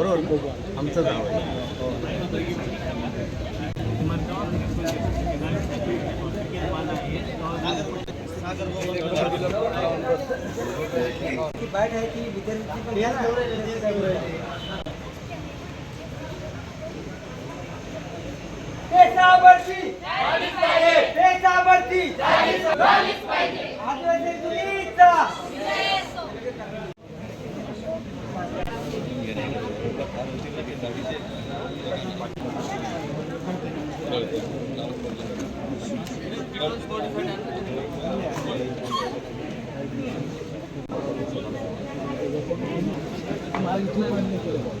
बरोबर आमचं गाव आहे. पेशावरची पेशावरची आदिवासी मुलीचा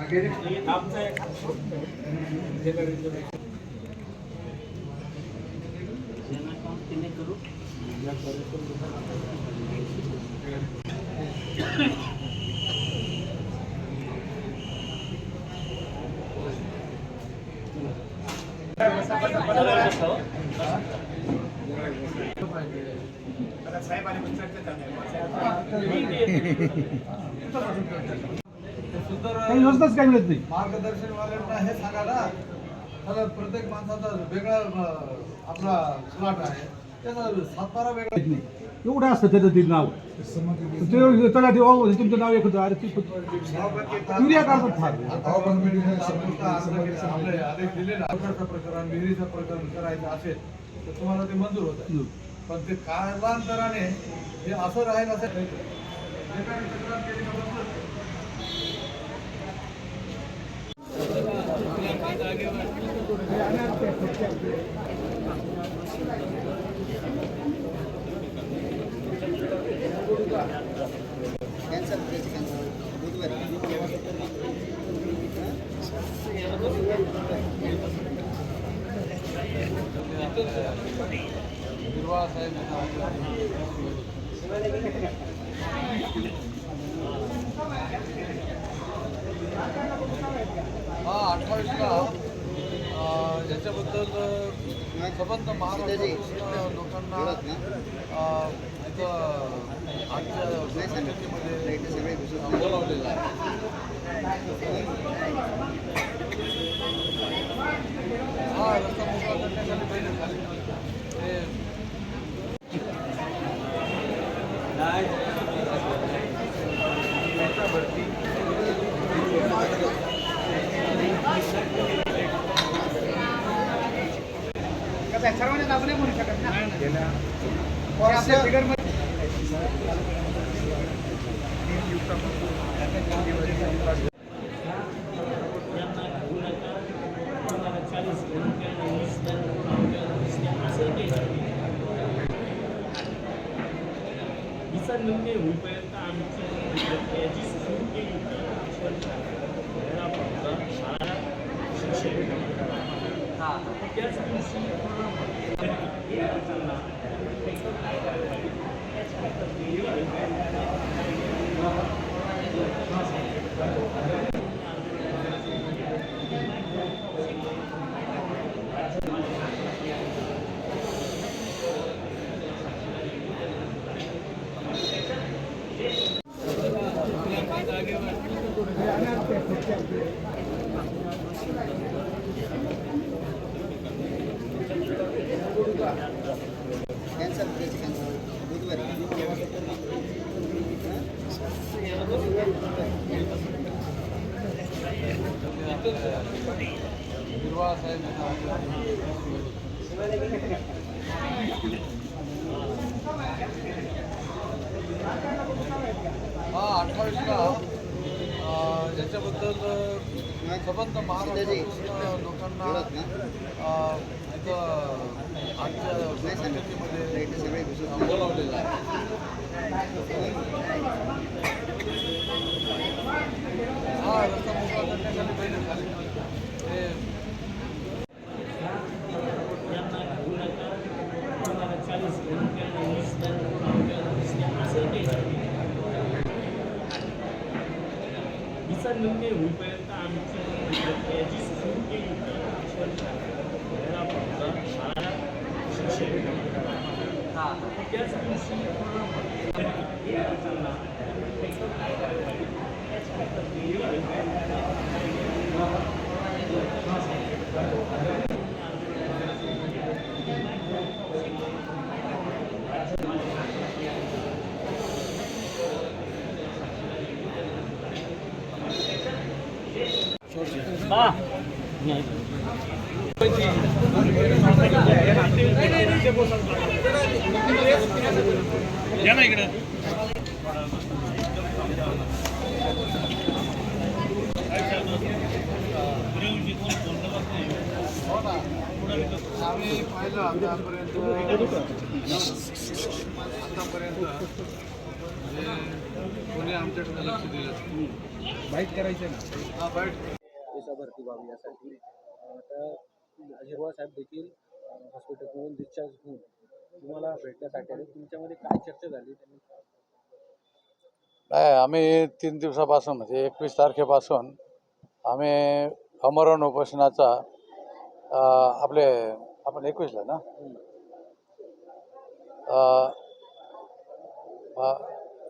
आहे त्यांना काम ते नाही करू काही योजनाच काही मिळत नाही. मार्गदर्शन वाल्यांना हे सांगा ना प्रत्येक माणसाचा वेगळा आपला स्लॉट आहे. त्याचा सातबारा वेगळा माहीत नाही. एवढं असतं त्याचं ते नाव. ते चला ते ओ, तुमचं नाव एक होतं. अरे ते युरिया काढतात फार? आपले आदेश दिले ना अवघडचं प्रकरण विहिरीचं प्रकरण करायचं असेल तर तुम्हाला ते मंजूर होत आहे. पण ते कालांतराने हे असं राहील असं जे काही तक्रार केली का बंद? निर्वाह साहेब हा अठ्ठावीसला अं, याच्याबद्दल अं, संबंध महाराष्ट्रातून लोकांना आजच्या बैठकीमध्ये बोलावलेलं आहे. हा रस्ता मोकळा करण्यासाठी बैठक झाली ते सर्वांना आपण म्हणू शकत ना हिचा निर्णय होईपर्यंत आमची सुरू केली ಕೇಳಿಸ್ತಾ हा अठ्ठावीसला. अं, याच्याबद्दल सबंध संबंध लोकांना आजच्या बैठकीमध्ये बोलावलेलं आहे. हा रस्ता मोकळा करण्यासाठी पहिले झाले. ते हिचा निर्णय होईपर्यंत आमची याची सुरू केली होती त्याला फक्त शाळा शिक्षण त्याच दिवशी या ना इकडं आम्ही पाहिलं आतापर्यंत आतापर्यंत म्हणजे कोणी आमच्याकडे लक्ष दिलं बाईट करायचं ना. हा बाईट भरती व्हावी यासाठी. आता हिरवा साहेब देखील हॉस्पिटलमधून डिस्चार्ज होऊन तुम्हाला भेटण्यासाठी आले. तुमच्यामध्ये काय चर्चा झाली? नाही आम्ही तीन दिवसापासून म्हणजे एकवीस तारखेपासून आम्ही अमरण उपोषणाचा आपले आपण एकवीसला ना?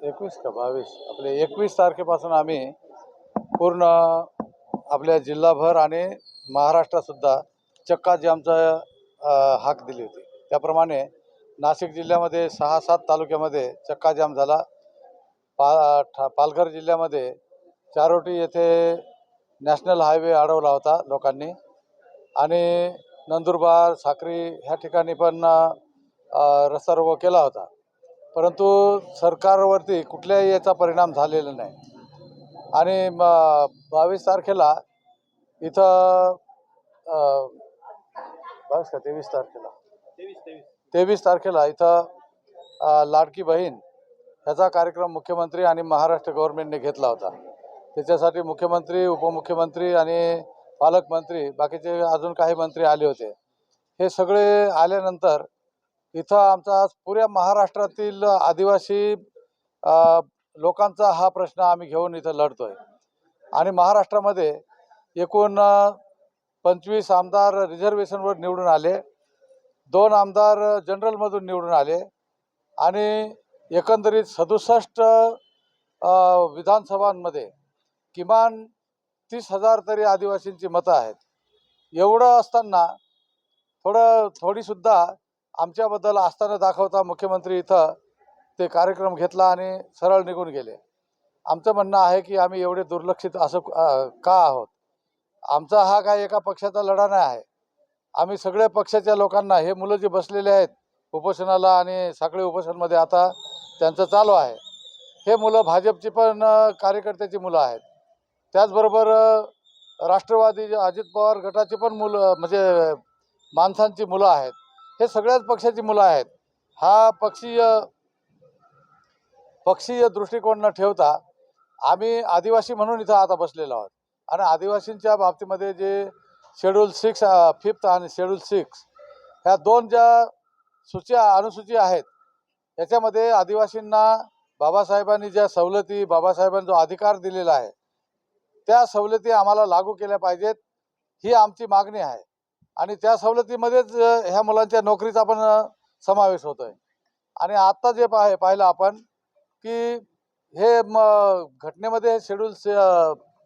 एकवीस का बावीस? आपले एकवीस तारखेपासून आम्ही पूर्ण आपल्या जिल्हाभर आणि महाराष्ट्रातसुद्धा चक्का जामचा हाक दिली होती. त्याप्रमाणे नाशिक जिल्ह्यामध्ये सहा सात तालुक्यामध्ये चक्का जाम झाला. पा ठा पालघर जिल्ह्यामध्ये चारोटी येथे नॅशनल हायवे अडवला होता लोकांनी. आणि नंदुरबार साक्री ह्या ठिकाणी पण रस्ता रोको केला होता. परंतु सरकारवरती कुठल्याही याचा परिणाम झालेला नाही. आणि म बावीस तारखेला इथं बावीस का तेवीस तारखेला. तेवीस तारखेला इथं लाडकी बहीण ह्याचा कार्यक्रम मुख्यमंत्री आणि महाराष्ट्र गव्हर्नमेंटने घेतला होता. त्याच्यासाठी मुख्यमंत्री उपमुख्यमंत्री आणि पालकमंत्री बाकीचे अजून काही मंत्री आले होते. हे सगळे आल्यानंतर इथं आमचा पुऱ्या महाराष्ट्रातील आदिवासी लोकांचा हा प्रश्न आम्ही घेऊन इथं लढतोय. आणि महाराष्ट्रामध्ये एकूण पंचवीस आमदार रिझर्वेशनवर निवडून आले दोन आमदार जनरलमधून निवडून आले आणि एकंदरीत सदुसष्ट विधानसभांमध्ये किमान तीस हजार तरी आदिवासींची मतं आहेत. एवढं असताना थोडं थोडीसुद्धा आमच्याबद्दल आस्थानं दाखवता मुख्यमंत्री इथं ते कार्यक्रम घेतला आणि सरळ निघून गेले. आमचं म्हणणं आहे की आम्ही एवढे दुर्लक्षित असं का आहोत? आमचा हा काय एका पक्षाचा लढा नाही आहे. आम्ही सगळ्या पक्षाच्या लोकांना हे मुलं जे बसलेले आहेत उपोषणाला आणि साखळी उपोषणमध्ये आता त्यांचं चालू आहे. हे मुलं भाजपची पण कार्यकर्त्याची मुलं आहेत. त्याचबरोबर राष्ट्रवादी अजित पवार गटाची पण मुलं म्हणजे माणसांची मुलं आहेत. हे सगळ्याच पक्षाची मुलं आहेत. हा पक्षीय पक्षीय दृष्टिकोन न ठेवता आम्ही आदिवासी म्हणून इथं आता बसलेलो आहोत. आणि आदिवासींच्या बाबतीमध्ये जे शेड्यूल सिक्स फिफ्थ आणि शेड्यूल सिक्स ह्या दोन ज्या सूच्या अनुसूची आहेत याच्यामध्ये आदिवासींना बाबासाहेबांनी ज्या सवलती बाबासाहेबांनी जो अधिकार दिलेला आहे त्या सवलती आम्हाला लागू केल्या पाहिजेत ही आमची मागणी आहे. आणि त्या सवलतीमध्येच ह्या मुलांच्या नोकरीचा पण समावेश होतो आहे आणि आत्ता जे पाहे पाहिलं आपण की हे म घटनेमध्ये शेड्यूल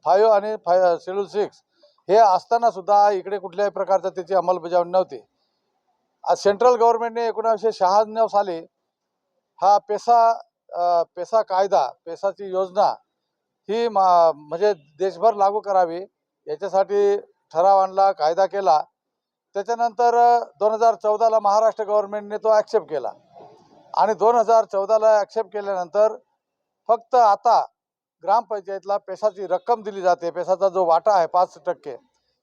फाईव्ह आणि फाय शेड्यूल सिक्स हे असताना सुद्धा इकडे कुठल्याही प्रकारचं त्याची अंमलबजावणी नव्हती. आज सेंट्रल गव्हर्नमेंटने एकोणावीसशे शहाण्णव साली हा पेसा पेसा कायदा पेसाची योजना ही मा म्हणजे देशभर लागू करावी याच्यासाठी ठराव आणला कायदा केला. त्याच्यानंतर दोन हजार चौदाला महाराष्ट्र गव्हर्नमेंटने तो ॲक्सेप्ट केला. आणि दोन हजार चौदाला ॲक्सेप्ट केल्यानंतर फक्त आता ग्रामपंचायतला पेसाची रक्कम दिली जाते. पेसाचा जो वाटा आहे पाच टक्के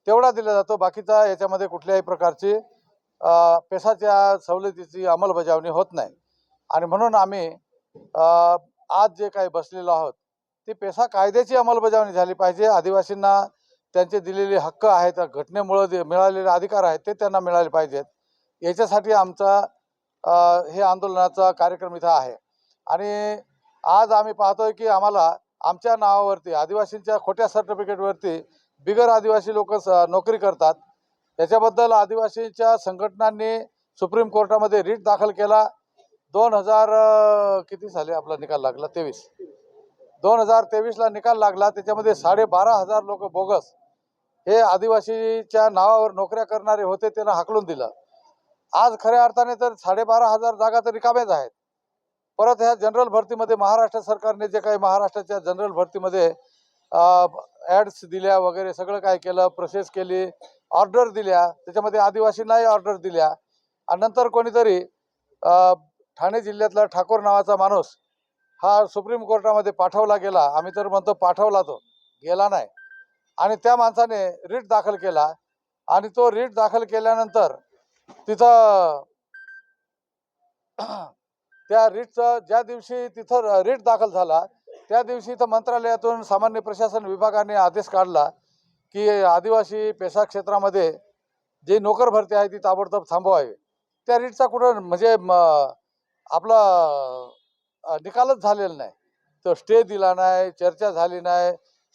तेवढा दिला जातो. बाकीचा याच्यामध्ये कुठल्याही प्रकारची पेशाच्या पेसाच्या सवलतीची अंमलबजावणी होत नाही. आणि म्हणून आम्ही आज जे काही बसलेलो आहोत ती पेसा कायद्याची अंमलबजावणी झाली पाहिजे. आदिवासींना त्यांचे दिलेले हक्क आहेत घटनेमुळं मिळालेले अधिकार आहेत ते त्यांना मिळाले पाहिजेत. याच्यासाठी आमचा हे आंदोलनाचा कार्यक्रम इथं आहे. आणि आज आम्ही पाहतोय की आम्हाला आमच्या नावावरती आदिवासींच्या खोट्या सर्टिफिकेटवरती बिगर आदिवासी लोक नोकरी करतात. त्याच्याबद्दल आदिवासींच्या संघटनांनी सुप्रीम कोर्टामध्ये रिट दाखल केला. दोन हजार किती साली आपला निकाल लागला? तेवीस. दोन हजार तेवीसला निकाल लागला. त्याच्यामध्ये साडेबारा हजार लोक बोगस हे आदिवासीच्या नावावर नोकऱ्या करणारे होते त्यांना हाकलून दिलं. आज खऱ्या अर्थाने तर साडेबारा हजार जागा तर रिकाम्याच आहेत. परत ह्या जनरल भरतीमध्ये महाराष्ट्र सरकारने जे काही महाराष्ट्राच्या जनरल भरतीमध्ये ॲड्स दिल्या वगैरे सगळं काय केलं प्रोसेस केली ऑर्डर दिल्या त्याच्यामध्ये आदिवासींनाही ऑर्डर दिल्या. आणि नंतर कोणीतरी ठाणे जिल्ह्यातला ठाकूर नावाचा माणूस हा सुप्रीम कोर्टामध्ये पाठवला गेला. आम्ही तर म्हणतो पाठवला तो गेला नाही. आणि त्या माणसाने रिट दाखल केला. आणि तो रिट दाखल केल्यानंतर तिथं त्या रिटचं ज्या दिवशी तिथं रिट दाखल झाला त्या दिवशी इथं मंत्रालयातून सामान्य प्रशासन विभागाने आदेश काढला की आदिवासी पेशा क्षेत्रामध्ये जी नोकर भरती आहे ती ताबडतोब थांबवावी. त्या रिटचा कुठं म्हणजे आपला निकालच झालेला नाही. तो स्टे दिला नाही चर्चा झाली नाही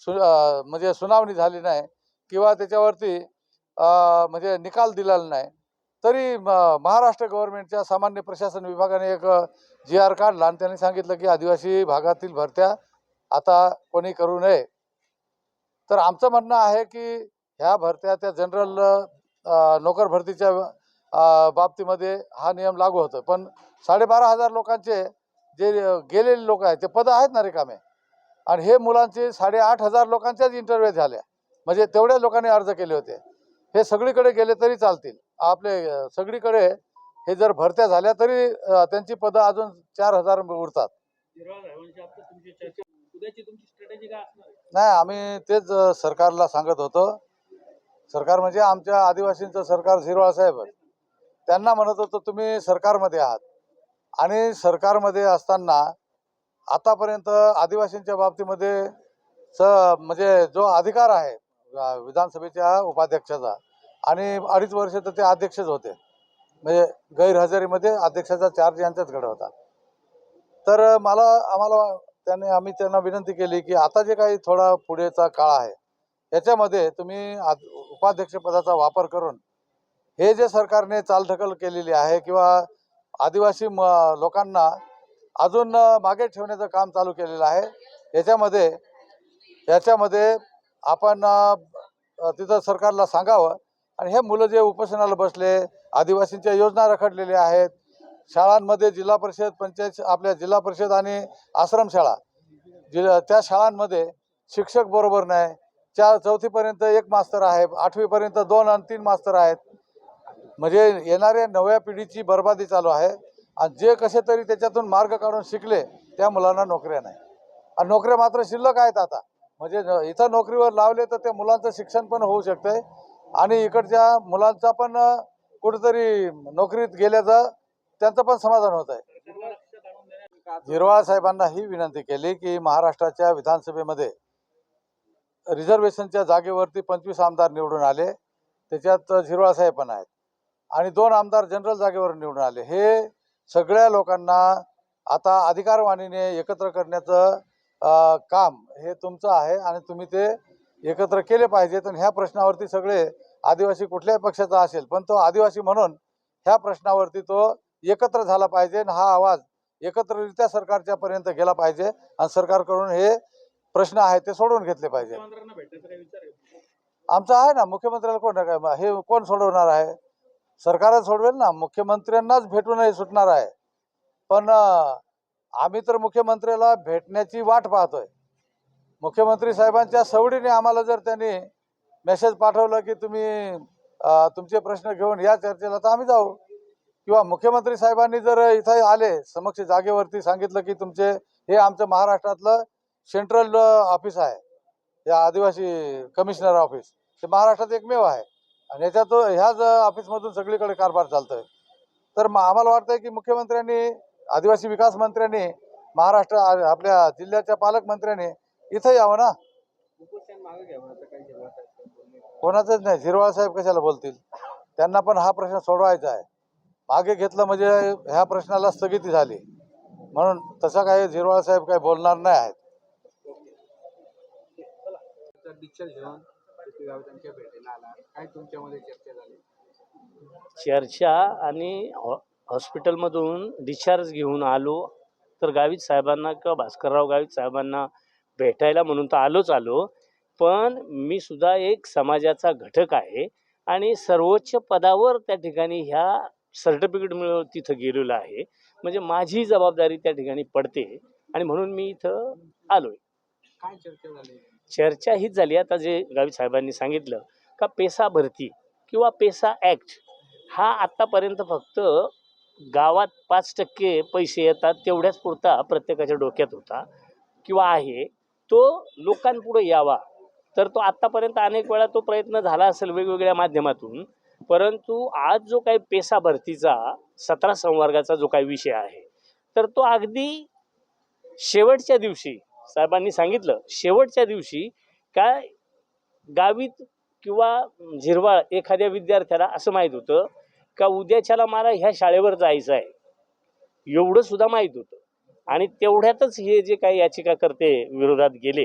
सु म्हणजे सुनावणी झाली नाही किंवा त्याच्यावरती म्हणजे निकाल दिलेला नाही. तरी म- महाराष्ट्र गव्हर्नमेंटच्या सामान्य प्रशासन विभागाने एक जी आर काढला आणि त्यांनी सांगितलं की आदिवासी भागातील भरत्या आता कोणी करू नये. तर आमचं म्हणणं आहे की ह्या भरत्या त्या जनरल नोकर भरतीच्या बाबतीमध्ये हा नियम लागू होतो. पण साडेबारा हजार लोकांचे जे गेलेले लोक आहेत ते पदं आहेत ना रिकामे. आणि हे मुलांचे साडेआठ हजार लोकांच्याच इंटरव्ह्यू झाल्या. म्हणजे तेवढ्या लोकांनी अर्ज केले होते. हे सगळीकडे गेले तरी चालतील. आपले सगळीकडे हे जर भरत्या झाल्या तरी त्यांची पदं अजून चार हजार उरतात? नाही आम्ही तेच सरकारला सांगत होतो. सरकार म्हणजे आमच्या आदिवासींचं सरकार झिरवाळ साहेब. त्यांना म्हणत होतो तुम्ही सरकारमध्ये आहात. आणि सरकारमध्ये असताना आतापर्यंत आदिवासींच्या बाबतीमध्ये स म्हणजे जो अधिकार आहे विधानसभेच्या उपाध्यक्षाचा आणि अडीच वर्ष तर ते अध्यक्षच होते. म्हणजे गैरहजेरीमध्ये अध्यक्षाचा चार्ज यांच्याचकडे होता. तर मला आम्हाला त्याने आम्ही त्यांना विनंती केली की आता जे काही थोडा पुढेचा काळ आहे याच्यामध्ये तुम्ही आद- उपाध्यक्षपदाचा वापर करून हे जे सरकारने चालढकल केलेली आहे किंवा आदिवासी म लोकांना अजून मागे ठेवण्याचं काम चालू केलेलं आहे याच्यामध्ये याच्यामध्ये आपण तिथं सरकारला सांगावं आणि हे मुलं जे उपोषणाला बसले आदिवासींच्या योजना रखडलेल्या आहेत शाळांमध्ये जिल्हा परिषद पंचायत आपल्या जिल्हा परिषद आणि आश्रमशाळा जिल्हा त्या शाळांमध्ये शिक्षक बरोबर नाही. चार चौथीपर्यंत एक मास्तर आहे आठवीपर्यंत दोन आणि तीन मास्तर आहेत. म्हणजे येणाऱ्या नव्या पिढीची बर्बादी चालू आहे आणि जे कसे तरी त्याच्यातून मार्ग काढून शिकले त्या मुलांना नोकऱ्या नाही. आणि नोकऱ्या मात्र शिल्लक आहेत आता. म्हणजे इथं नोकरीवर लावले तर त्या मुलांचं शिक्षण पण होऊ शकतंय. आणि इकडच्या मुलांचा पण कुठेतरी नोकरीत गेल्याचं त्यांचं पण समाधान होत आहे. झिरवाळ साहेबांना ही विनंती केली की महाराष्ट्राच्या विधानसभेमध्ये रिझर्वेशनच्या जागेवरती पंचवीस आमदार निवडून आले. त्याच्यात झिरवाळ साहेब पण आहेत. आणि दोन आमदार जनरल जागेवर निवडून आले. हे सगळ्या लोकांना आता अधिकारवाणीने एकत्र करण्याचं काम हे तुमचं आहे आणि तुम्ही ते एकत्र केले पाहिजेत आणि ह्या प्रश्नावरती सगळे आदिवासी कुठल्याही पक्षाचा असेल पण तो आदिवासी म्हणून ह्या प्रश्नावरती तो एकत्र झाला पाहिजे आणि हा आवाज एकत्ररित्या सरकारच्या पर्यंत गेला पाहिजे आणि सरकारकडून हे प्रश्न आहेत ते सोडवून घेतले पाहिजे. आहे आमचं आहे ना मुख्यमंत्र्याला कोण काय हे कोण सोडवणार आहे? सरकारच सोडवेल ना मुख्यमंत्र्यांनाच भेटून हे सुटणार आहे. पण आम्ही तर मुख्यमंत्र्याला भेटण्याची वाट पाहतोय. मुख्यमंत्री साहेबांच्या सवडीने आम्हाला जर त्यांनी मेसेज पाठवलं की तुम्ही तुमचे प्रश्न घेऊन या चर्चेला तर आम्ही जाऊ. किंवा मुख्यमंत्री साहेबांनी जर इथं आले समक्ष जागेवरती सांगितलं की तुमचे हे आमचं महाराष्ट्रातलं सेंट्रल ऑफिस आहे. या आदिवासी कमिशनर ऑफिस ते महाराष्ट्रात एकमेव आहे. आणि याच्यात ह्याच ऑफिसमधून सगळीकडे कारभार चालतोय. तर मग आम्हाला वाटतंय की मुख्यमंत्र्यांनी आदिवासी विकास मंत्र्यांनी महाराष्ट्र आपल्या जिल्ह्याच्या पालकमंत्र्यांनी इथं यावं ना. कोणाचंच नाही झिरवाळ साहेब कशाला बोलतील? त्यांना पण हा प्रश्न सोडवायचा आहे. मागे घेतलं म्हणजे ह्या प्रश्नाला स्थगिती झाली. म्हणून तसं काही झिरवाळ साहेब काही बोलणार नाही आहेत. चर्चा झाली? चर्चा आणि हॉ- हॉस्पिटलमधून डिस्चार्ज घेऊन आलो. तर गावित साहेबांना किंवा भास्करराव गावित साहेबांना भेटायला म्हणून तर आलोच आलो. पण मी सुद्धा एक समाजाचा घटक आहे आणि सर्वोच्च पदावर त्या ठिकाणी ह्या सर्टिफिकेट मिळवून तिथं गेलेलो आहे. म्हणजे माझी जबाबदारी त्या ठिकाणी पडते आणि म्हणून मी इथं आलोय. काय चर्चा झाली? चर्चा हीच झाली. आता जे गावित साहेबांनी सांगितलं का पेसा भरती किंवा पेसा ॲक्ट हा आत्तापर्यंत फक्त गावात पाच टक्के पैसे येतात तेवढ्याच पुरता प्रत्येकाच्या डोक्यात होता किंवा आहे. तो लोकांपुढे यावा. तर तो आत्तापर्यंत अनेक वेळा तो प्रयत्न झाला असेल वेगवेगळ्या माध्यमातून. परंतु आज जो काही पेसा भरतीचा सतरा संवर्गाचा जो काही विषय आहे तर तो अगदी शेवटच्या दिवशी साहेबांनी सांगितलं शेवटच्या दिवशी काय गावीत किंवा झिरवाळ एखाद्या विद्यार्थ्याला असं माहीत होतं का उद्याच्याला मला ह्या शाळेवर जायचं आहे? एवढं सुद्धा माहीत होतं. आणि तेवढ्यातच हे जे काही याचिकाकर्ते विरोधात गेले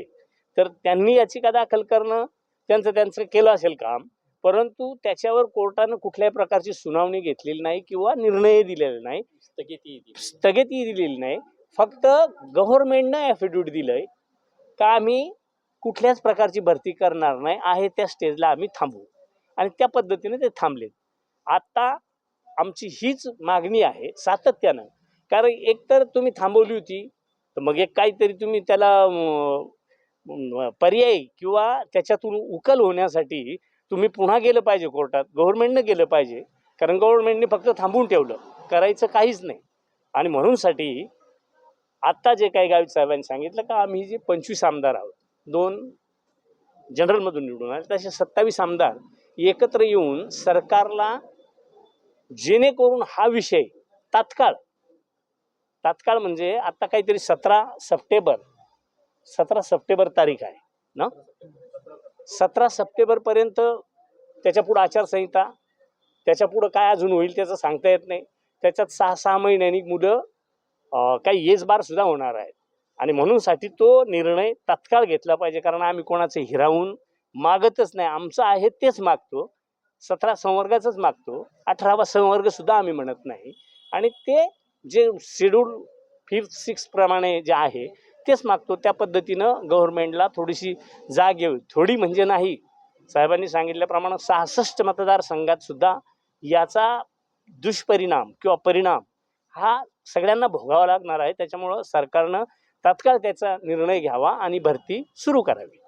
तर त्यांनी याचिका दाखल करणं त्यांचं त्यांचं केलं असेल काम. परंतु त्याच्यावर कोर्टानं कुठल्याही प्रकारची सुनावणी घेतलेली नाही किंवा निर्णय दिलेला नाही. स्थगिती स्थगिती दिलेली नाही. फक्त गव्हर्नमेंटनं ॲफिडेविट दिलंय का आम्ही कुठल्याच प्रकारची भरती करणार नाही आहे त्या स्टेजला आम्ही थांबू. आणि त्या पद्धतीने ते थांबलेत. आता आमची हीच मागणी आहे सातत्यानं कारण एकतर तुम्ही थांबवली होती तर मग एक काहीतरी तुम्ही त्याला पर्याय किंवा त्याच्यातून उकल होण्यासाठी तुम्ही पुन्हा गेलं पाहिजे कोर्टात गव्हर्नमेंटनं गेलं पाहिजे. कारण गव्हर्नमेंटने फक्त थांबून ठेवलं करायचं काहीच नाही. आणि म्हणूनसाठी आत्ता जे काही गावित साहेबांनी सांगितलं का आम्ही जे पंचवीस आमदार आहोत दोन जनरलमधून निवडून आले तसे सत्तावीस आमदार एकत्र येऊन सरकारला जेणेकरून हा विषय तात्काळ तात्काळ म्हणजे आता काहीतरी सतरा सप्टेंबर सतरा सप्टेंबर तारीख आहे ना? सतरा सप्टेंबरपर्यंत त्याच्या पुढं आचारसंहिता त्याच्या पुढं काय अजून होईल त्याचं सांगता येत नाही. त्याच्यात सहा सहा महिन्यांनी मुलं काही येस बार सुद्धा होणार आहेत. आणि म्हणूनसाठी तो निर्णय तात्काळ घेतला पाहिजे कारण आम्ही कोणाचं हिरावून मागतच नाही. आमचं आहे तेच मागतो. सतरा संवर्गाचंच मागतो. अठरावा संवर्ग सुद्धा आम्ही म्हणत नाही. आणि ते जे शेड्यूल फिफ्थ सिक्स प्रमाणे जे आहे तेच मागतो. त्या पद्धतीनं गव्हर्नमेंटला थोडीशी जाग येऊ थोडी म्हणजे नाही. साहेबांनी सांगितल्याप्रमाणे सहासष्ट मतदारसंघात सुद्धा याचा दुष्परिणाम किंवा परिणाम हा सगळ्यांना भोगावा लागणार आहे. त्याच्यामुळं सरकारनं तात्काळ त्याचा निर्णय घ्यावा आणि भरती सुरू करावी.